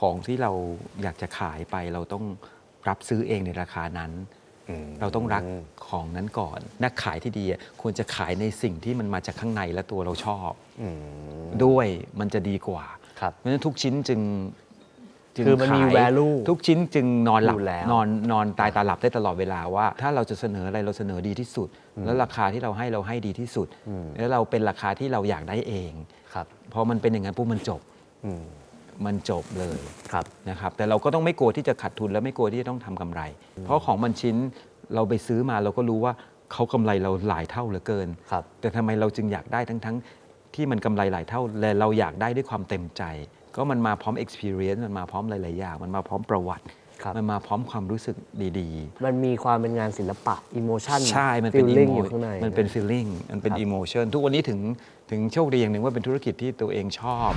ของที่เราอยากจะขายไปเราต้องรับซื้อเองในราคานั้น เราต้องรักของนั้นก่อน นักขายที่ดีอะควรจะขายในสิ่งที่มันมาจากข้างในและตัวเราชอบอืมด้วยมันจะดีกว่าครับเพราะฉะนั้นทุกชิ้นจึงจึงคือมันมีขาย value ทุกชิ้นจึงนอนหลับอยู่แล้วนอนนอนตายตาหลับได้ตลอดเวลาว่า ถ้าเราจะเสนออะไรเราเสนอดีที่สุด แล้วราคาที่เราให้เราให้ดีที่สุด แล้วเราเป็นราคาที่เราอยากได้เองครับพอมันเป็นอย่างนั้นปุ๊บมันจบอื มมันจบเลยครับนะครับแต่เราก็ต้องไม่กลัวที่จะขาดทุนและไม่กลัวที่จะต้องทำกำไร เพราะของมันชิ้นเราไปซื้อมาเราก็รู้ว่าเขากำไรเราหลายเท่าเหลือเกินครับแต่ทำไมเราจึงอยากได้ทั้งทั้งที่มันกำไรหลายเท่าและเราอยากได้ด้วยความเต็มใจ ก็มันมาพร้อม experience มันมาพร้อมหลายๆอย่างมันมาพร้อมประวัติครับมันมาพร้อมความรู้สึกดีมันมีความเป็นงานศิลปะอิโมชันๆใช่ มันเป็น feeling emo- อยู่ข้างในมันเป็น feeling มันเป็นครับ emotion ทุกวันนี้ถึงถึงโชคดีอย่างหนึ่งว่าเป็นธุรกิจที่ตัวเองชอบ